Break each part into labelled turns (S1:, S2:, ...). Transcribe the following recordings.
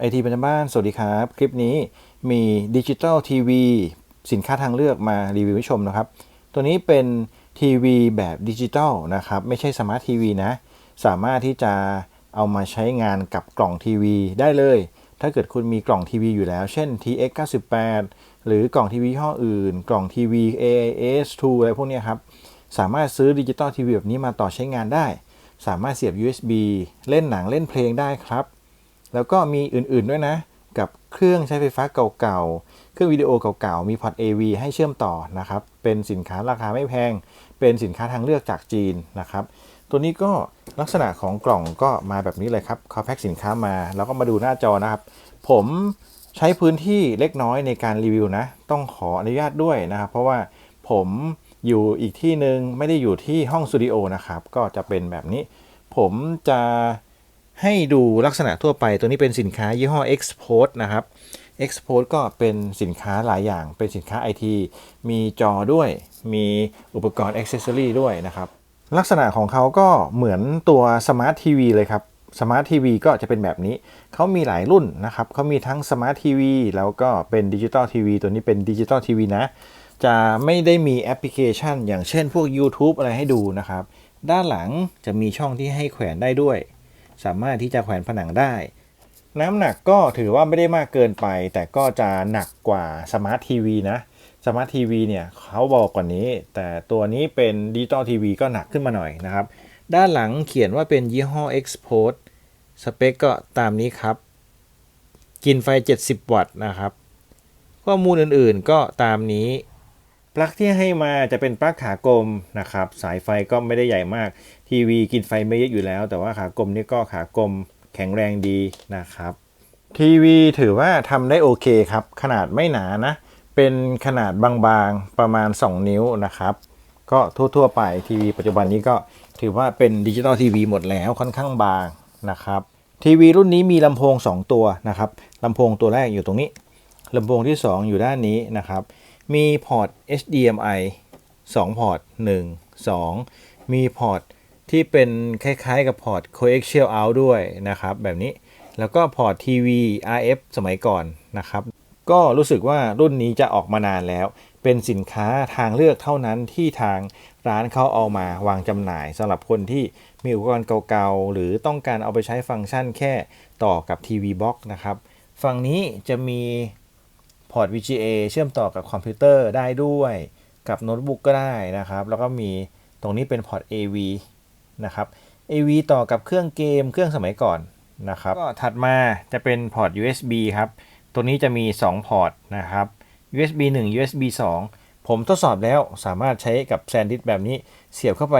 S1: ไอทีประจำบ้าน สวัสดีครับ คลิปนี้มีดิจิตอลทีวีสินค้าทางเลือกมารีวิวให้ชมนะครับ ตัวนี้เป็นทีวีแบบดิจิตอลนะครับ ไม่ใช่สมาร์ททีวีนะ สามารถที่จะเอามาใช้งานกับกล่องทีวีได้เลย ถ้าเกิดคุณมีกล่องทีวีอยู่แล้ว เช่น TX 98หรือกล่องทีวียี่ห้ออื่น กล่องทีวี AIS 2อะไรพวกนี้ครับ สามารถซื้อดิจิตอลทีวีแบบนี้มาต่อใช้งานได้ สามารถเสียบ USB เล่นหนังเล่นเพลงได้ครับ แล้วก็มีอื่นๆด้วยนะ กับเครื่องใช้ไฟฟ้าเก่าๆ เครื่องวิดีโอเก่าๆ มีพอร์ต AV ให้เชื่อมต่อนะครับ เป็นสินค้าราคาไม่แพง เป็นสินค้าทางเลือกจากจีนนะครับ ตัวนี้ก็ลักษณะของกล่องก็มาแบบนี้เลยครับเขาแพ็คสินค้ามา แล้วก็มาดูหน้าจอนะครับ ผมใช้พื้นที่เล็กน้อยในการรีวิวนะ ต้องขออนุญาตด้วยนะครับ เพราะว่าผมอยู่อีกที่หนึ่งไม่ได้อยู่ที่ห้องสตูดิโอนะครับ ก็จะเป็นแบบนี้ ผมจะ ให้ดูลักษณะทั่วไปตัวนี้เป็นสินค้ายี่ห้อ Export นะครับ Export ก็เป็นสินค้าหลายอย่าง เป็นสินค้าไอทีมีจอด้วย มีอุปกรณ์ Accessory ด้วยนะครับ ลักษณะของเขาก็เหมือนตัวสมาร์ททีวีเลยครับสมาร์ททีวีก็จะเป็นแบบนี้ เขามีหลายรุ่นนะครับ เขามีทั้งสมาร์ททีวีแล้วก็เป็นดิจิตอลทีวีตัวนี้เป็นดิจิตอลทีวีนะ จะไม่ได้มีแอปพลิเคชัน อย่างเช่นพวก YouTube อะไรให้ดูนะครับ ด้านหลังจะมีช่องที่ให้แขวนได้ด้วย สามารถที่จะแขวนผนังได้ น้ำหนักก็ถือว่าไม่ได้มากเกินไป แต่ก็จะหนักกว่าสมาร์ททีวีนะสมาร์ททีวีเนี่ยเขาบอกกว่านี้ แต่ตัวนี้เป็นดิจิตอลทีวีก็หนักขึ้นมาหน่อยนะครับ ด้านหลังเขียนว่าเป็นยี่ห้อ Export สเปคก็ตามนี้ครับ กินไฟ 70 วัตต์นะครับ ข้อมูลอื่นๆก็ตามนี้ ปลั๊กที่ให้มาจะเป็นปลั๊กขากลมนะครับ สายไฟก็ไม่ได้ใหญ่มาก ทีวีกินไฟไม่เยอะอยู่แล้ว แต่ว่าขากลมนี่ก็ขากลมแข็งแรงดีนะครับ ทีวีถือว่าทำได้โอเคครับ ขนาดไม่หนานะ เป็นขนาดบางๆประมาณ 2 นิ้วนะครับ ก็ทั่วๆไปทีวีปัจจุบันนี้ก็ถือว่าเป็นดิจิตอลทีวีหมดแล้วค่อนข้างบางนะครับทีวีรุ่นนี้มีลำโพง 2 ตัวนะครับลำโพงตัวแรกอยู่ตรงนี้ลำโพงที่ 2 อยู่ด้านนี้นะครับ มีพอร์ต HDMI 2 พอร์ต 1 2 มีพอร์ต ที่เป็นคล้ายๆกับพอร์ต coaxial out ด้วยนะครับ แบบนี้แล้วก็พอร์ตทีวี RF สมัยก่อนนะครับ ก็รู้สึกว่ารุ่นนี้จะออกมานานแล้ว เป็นสินค้าทางเลือกเท่านั้นที่ทางร้านเขาเอามาวางจำหน่ายสำหรับคนที่มีอุปกรณ์เก่าๆ หรือต้องการเอาไปใช้ฟังก์ชันแค่ต่อกับทีวีบ็อกนะครับ ฝั่งนี้จะมีพอร์ต VGA เชื่อมต่อกับคอมพิวเตอร์ได้ด้วย กับโน้ตบุ๊กก็ได้นะครับ แล้วก็มีตรงนี้เป็นพอร์ต AV นะครับ AV ต่อกับเครื่องเกมเครื่องสมัยก่อนนะครับก็ถัดมาจะเป็นพอร์ต USB ครับ ตัวนี้จะมี 2 พอร์ตนะครับ USB 1 USB 2 ผมทดสอบแล้วสามารถใช้กับแซนดิสแบบนี้เสียบเข้าไป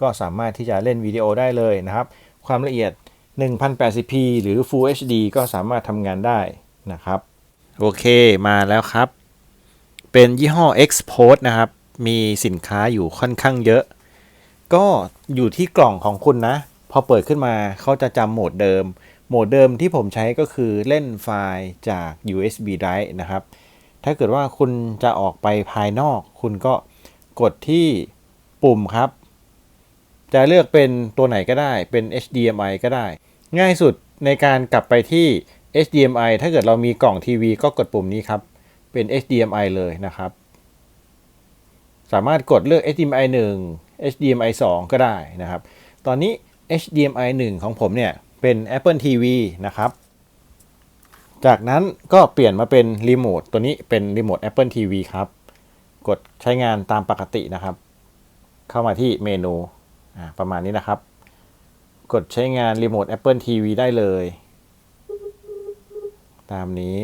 S1: ก็สามารถที่จะเล่นวิดีโอได้เลยนะครับ ความละเอียด 1080p หรือ Full HD ก็สามารถทำงานได้นะครับ โอเคมาแล้วครับ เป็นยี่ห้อ Export นะครับ มีสินค้าอยู่ค่อนข้างเยอะ ก็อยู่ที่กล่องของคุณนะ พอเปิดขึ้นมาเขาจะจำโหมดเดิม โหมดเดิมที่ผมใช้ก็คือเล่นไฟล์จาก USB drive นะครับ ถ้าเกิดว่าคุณจะออกไปภายนอก คุณก็กดที่ปุ่มครับ จะเลือกเป็นตัวไหนก็ได้เป็น HDMI ก็ได้ ง่ายสุดในการกลับไปที่ HDMI ถ้าเกิดเรามีกล่องทีวีก็กดปุ่มนี้ครับ เป็น HDMI เลยนะครับ สามารถกดเลือก HDMI 1 HDMI 2 ก็ได้นะครับ ตอนนี้ HDMI 1 ของผมเนี่ย เป็น Apple TV นะครับ จากนั้นก็เปลี่ยนมาเป็นรีโมทตัวนี้เป็นรีโมท Apple TV ครับ กดใช้งานตามปกตินะครับ เข้ามาที่เมนูประมาณนี้นะครับ กดใช้งานรีโมท Apple TV ได้เลย ตามนี้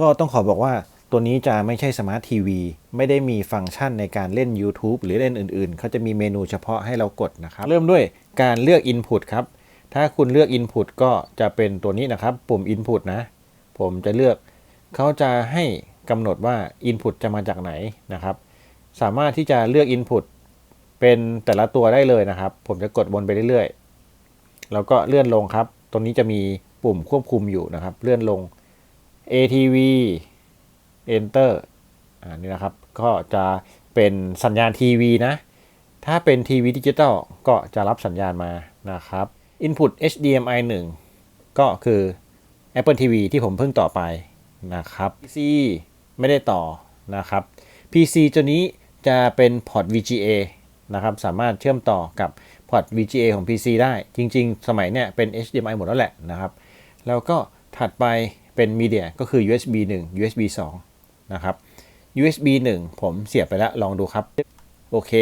S1: ก็ต้องขอบอกว่าตัวนี้จะไม่ใช่สมาร์ททีวีไม่ได้มีฟังก์ชันในการเล่น YouTube หรือเล่นอื่นๆ เขาจะมีเมนูเฉพาะให้เรากดนะครับ เริ่มด้วยการเลือก Input ครับ ถ้าคุณเลือก Input ก็จะเป็นตัวนี้นะครับ ปุ่ม Input นะ ผมจะเลือกเขาจะให้กำหนดว่า Input จะมาจากไหนนะครับ สามารถที่จะเลือก Input เป็นแต่ละตัวได้เลยนะครับ ผมจะกดวนไปเรื่อยๆ แล้วก็เลื่อนลงครับ ตรงนี้จะมีปุ่มควบคุมอยู่นะครับ เลื่อนลง ATV Enter อ่านี่นะครับ ก็จะเป็นสัญญาณทีวีนะ ถ้าเป็นทีวีดิจิตอลก็จะรับสัญญาณมานะครับ Input HDMI 1 ก็คือ Apple TV ที่ผมเพิ่งต่อไปนะครับ PC ไม่ได้ต่อนะครับ PC ตัวนี้จะเป็นพอร์ต VGA นะครับ สามารถเชื่อมต่อกับพอร์ต VGA ของ PC ได้ จริง ๆ สมัยเนี้ยเป็น HDMI หมดแล้วแหละนะครับ แล้วก็ถัดไป เป็นมีเดียก็คือ USB 1 USB 2 นะครับ USB 1 ผมเสียบไปแล้ว ลองดูครับ โอเค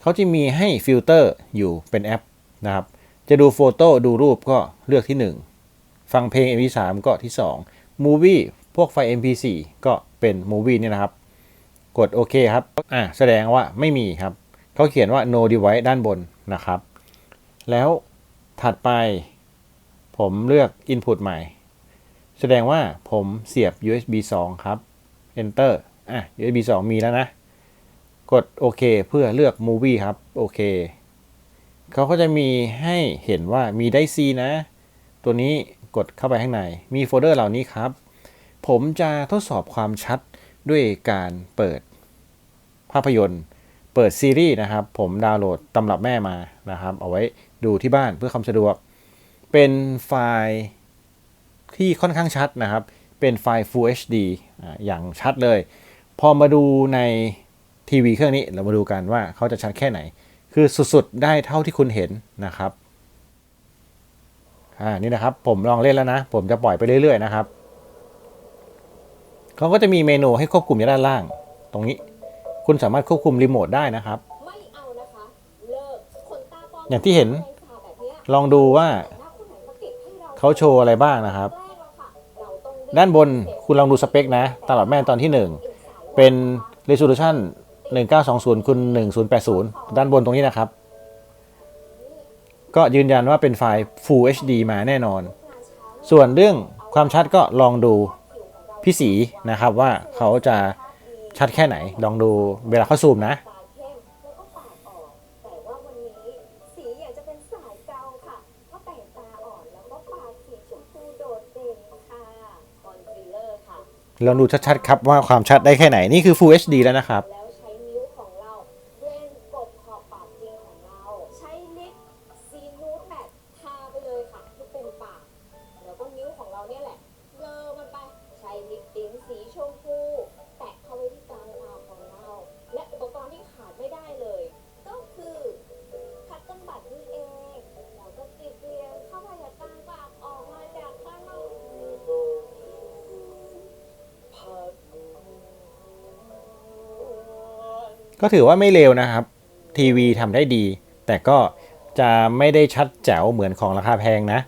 S1: เขาจะมีให้ฟิลเตอร์อยู่เป็นแอปนะครับ จะดูโฟโต้ดูรูปก็เลือกที่ 1 ฟังเพลง MP3 ก็ที่ 2 Movie พวกไฟล์ MP4 ก็เป็น Movie เนี่ยนะครับ กดโอเคครับ อะแสดงว่าไม่มีครับ เขาเขียนว่า no device ด้านบนนะครับ แล้วถัดไปผมเลือก input ใหม่ แสดงว่าผมเสียบ USB 2 ครับ enter อะ USB 2 มีแล้วนะ กดโอเคเพื่อเลือก movie ครับ โอเค เขาก็จะมีให้เห็นว่ามีได้ C นะ ตัวนี้กดเข้าไปข้างใน มีโฟลเดอร์เหล่านี้ครับ ผมจะทดสอบความชัดด้วยการเปิดภาพยนตร์ เปิดซีรีส์นะครับ ผมดาวน์โหลดตำรับแม่มานะครับ เอาไว้ดูที่บ้านเพื่อความสะดวก เป็นไฟล์ ที่ค่อนข้างชัดนะครับ เป็นไฟล์ Full HD อ่าอย่างชัดเลย พอมาดูในทีวีเครื่องนี้เรามาดูกันว่าเขาจะชัดแค่ไหน คือสุดๆ ได้เท่าที่คุณเห็นนะครับ อ่า นี่นะครับผมลองเล่นแล้วนะ ผมจะปล่อยไปเรื่อยๆนะครับเขาก็จะมีเมนูให้ควบคุมอยู่ด้านล่าง ตรงนี้ คุณสามารถควบคุมรีโมทได้นะครับ
S2: ไม่เอานะคะเลิกคนตาปลอม
S1: อย่างที่เห็น
S2: แบบเนี้ย
S1: ลองดูว่า
S2: ถ้าคนไหนมาเก็บให้เรา
S1: เขาโชว์อะไรบ้างนะครับ ด้านบนคุณลองดูสเปคนะตลับแม่ตอนที่ 1 เป็น resolution 1920คูณ1080 ด้านบนตรงนี้นะครับ ก็ยืนยันว่าเป็นไฟล์ Full HD มาแน่นอน ส่วนเรื่องความชัดก็ลองดูพี่สีนะครับว่าเขาจะชัดแค่ไหน ลองดูเวลาเขาซูมนะ
S2: ลองดูชัด
S1: ๆครับว่าความชัดได้แค่ไหนนี่คือ Full HD แล้วนะครับ
S2: ก็
S1: ถือว่าไม่เลวนะครับ ทีวีทำได้ดี แต่ก็จะไม่ได้ชัดแจ๋วเหมือนของราคาแพงนะ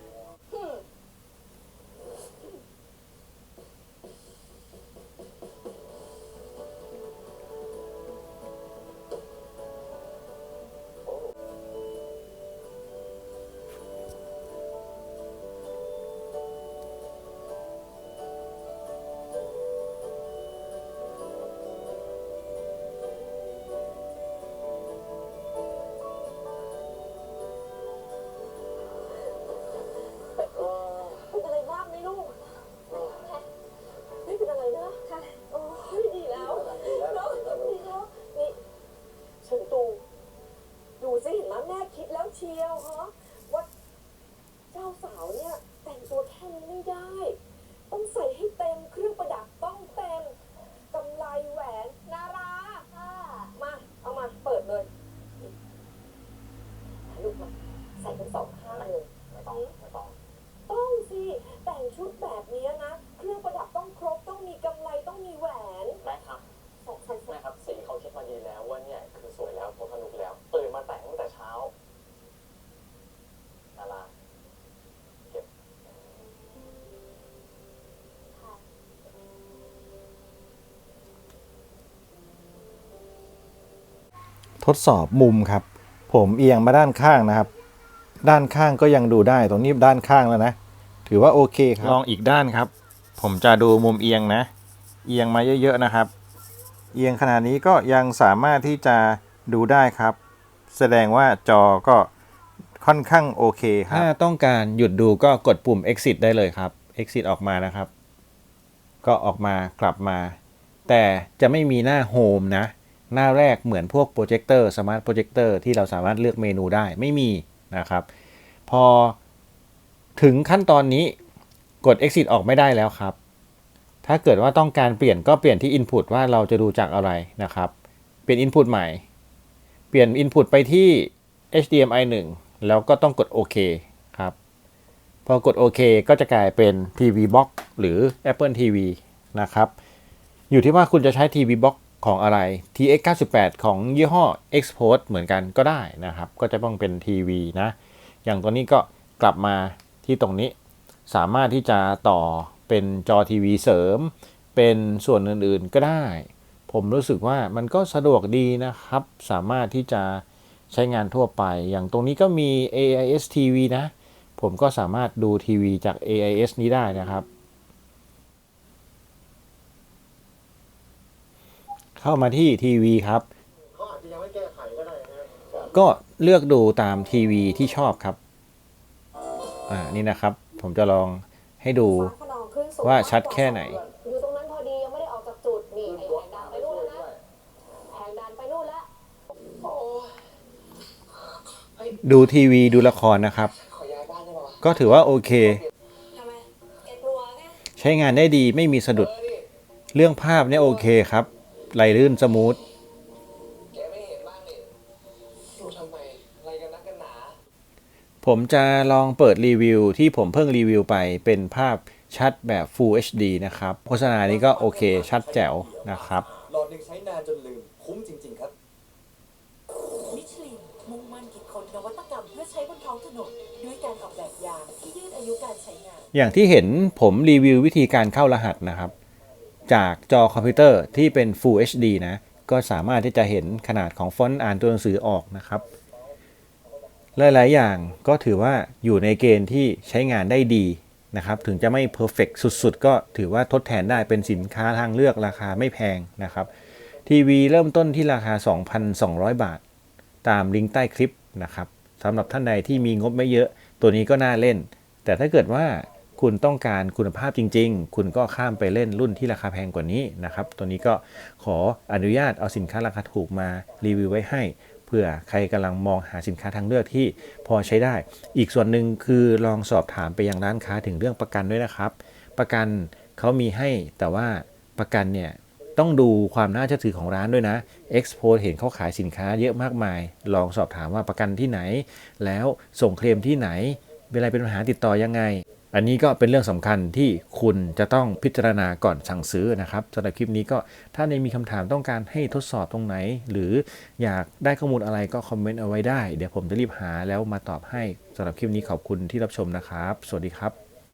S1: ทดสอบมุมครับ ผมเอียงมาด้านข้างนะครับ ด้านข้างก็ยังดูได้ตรงนี้ด้านข้างแล้วนะ ถือว่าโอเคครับ ลองอีกด้านครับ ผมจะดูมุมเอียงนะ เอียงมาเยอะๆนะครับ เอียงขนาดนี้ก็ยังสามารถที่จะดูได้ครับ แสดงว่าจอก็ค่อนข้างโอเคครับ ถ้าต้องการหยุดดูก็กดปุ่ม exit ได้เลยครับ exit ออกมานะครับ ก็ออกมากลับมา แต่จะไม่มีหน้า home นะ หน้าแรกเหมือนพวกโปรเจคเตอร์สมาร์ทโปรเจคเตอร์ที่เราสามารถเลือกเมนูได้ไม่มีนะครับ พอถึงขั้นตอนนี้กด exit ออกไม่ได้แล้วครับ ถ้าเกิดว่าต้องการเปลี่ยนก็เปลี่ยนที่ input ว่าเราจะดูจากอะไรนะครับ เปลี่ยน input ใหม่ เปลี่ยน input ไปที่ HDMI 1 แล้วก็ต้องกดโอเคครับ พอกดโอเคก็จะกลายเป็น TV Box หรือ Apple TV นะครับ อยู่ที่ว่าคุณจะใช้ TV Box ของอะไร TX 98 ของยี่ห้อ Export เหมือนกันก็ได้นะครับ ก็จะต้องเป็นทีวีนะ อย่างตัวนี้ก็กลับมาที่ตรงนี้ สามารถที่จะต่อเป็นจอทีวีเสริม เป็นส่วนอื่นๆก็ได้ ผมรู้สึกว่ามันก็สะดวกดีนะครับ สามารถที่จะใช้งานทั่วไป อย่างตรงนี้ก็มี AIS TV นะ ผมก็สามารถดูทีวีจาก AIS นี้ได้นะครับ เข้ามาที่ทีวีครับ
S3: เขาอาจจะยังไม่แก้ไขก็ได้นะครับ
S1: ก็เลือกดูตามทีวีที่ชอบครับอ่านี่นะครับ ผมจะลองให้ดู
S2: ฟ้าขนองขึ้นสูง
S1: ว่าชัดแค่ไหน
S2: อยู่ตรงนั้นพอดียังไม่ได้ออกจากจุดนี่ไอ้แหงดันไปนู่นแล้วนะแหงดันไปนู่นแล้ว
S1: ดูทีวีดูละครนะครับ
S3: ขอย้ายบ้านได้ป่าวะ
S1: ก็ถือว่าโอเค
S2: ทำไมแกกลัวไง
S1: ใช้งานได้ดีไม่มีสะดุด เรื่องภาพเนี่ยโอเคครับ ไหลลื่นสมูท
S3: แกไม่เห็นบ้างนี่ดูทำไมอะไรกันนักกันหนา
S1: ผมจะลองเปิดรีวิวที่ผมเพิ่งรีวิวไปเป็นภาพชัดแบบ Full HD นะครับ โฆษณานี้ก็โอเคชัดแจ๋วนะครับ
S4: หลอดหนึ่งใช้นานจนลืม คุ้มจริง ๆ ครับ
S5: มิชลินมุ่งมั่นคิดค้นนวัตกรรมเพื่อใช้บนท้องถนนด้วยการออกแบบยางที่ยืดอายุการใช้งาน
S1: อย่างที่เห็นผมรีวิววิธีการเข้ารหัสนะครับ จากจอคอมพิวเตอร์ที่เป็น Full HD นะ ก็สามารถที่จะเห็นขนาดของฟอนต์อ่านตัวหนังสือออกนะครับ หลาย ๆ อย่างก็ถือว่าอยู่ในเกณฑ์ที่ใช้งานได้ดีนะครับ ถึงจะไม่เพอร์เฟกสุด ๆ ก็ถือว่าทดแทนได้เป็นสินค้าทางเลือกราคาไม่แพงนะครับทีวีเริ่มต้นที่ราคา 2,200 บาท ตามลิงก์ใต้คลิปนะครับสำหรับท่านใดที่มีงบไม่เยอะ ตัวนี้ก็น่าเล่น แต่ถ้าเกิดว่า คุณต้องการคุณภาพจริง ๆ คุณก็ข้ามไปเล่นรุ่นที่ราคาแพงกว่านี้นะครับ ตัวนี้ก็ขออนุญาตเอาสินค้าราคาถูกมารีวิวไว้ให้เพื่อใครกำลังมองหาสินค้าทางเลือกที่พอใช้ได้ อีกส่วนหนึ่งคือลองสอบถามไปยังร้านค้าถึงเรื่องประกันด้วยนะครับ ประกันเขามีให้แต่ว่าประกันเนี่ยต้องดูความน่าเชื่อถือของร้านด้วยนะ Expo เห็นเขาขายสินค้าเยอะมากมาย ลองสอบถามว่าประกันที่ไหน แล้วส่งเคลมที่ไหน เวลาเป็นปัญหาติดต่อยังไง อันนี้ก็เป็นเรื่องสำคัญที่คุณจะต้องพิจารณาก่อนสั่งซื้อนะครับสำหรับคลิปนี้ก็ถ้าในมีคำถามต้องการให้ทดสอบตรงไหน หรืออยากได้ข้อมูลอะไรก็คอมเมนต์เอาไว้ได้ เดี๋ยวผมจะรีบหาแล้วมาตอบให้สำหรับคลิปนี้ขอบคุณที่รับชมนะครับ สวัสดีครับ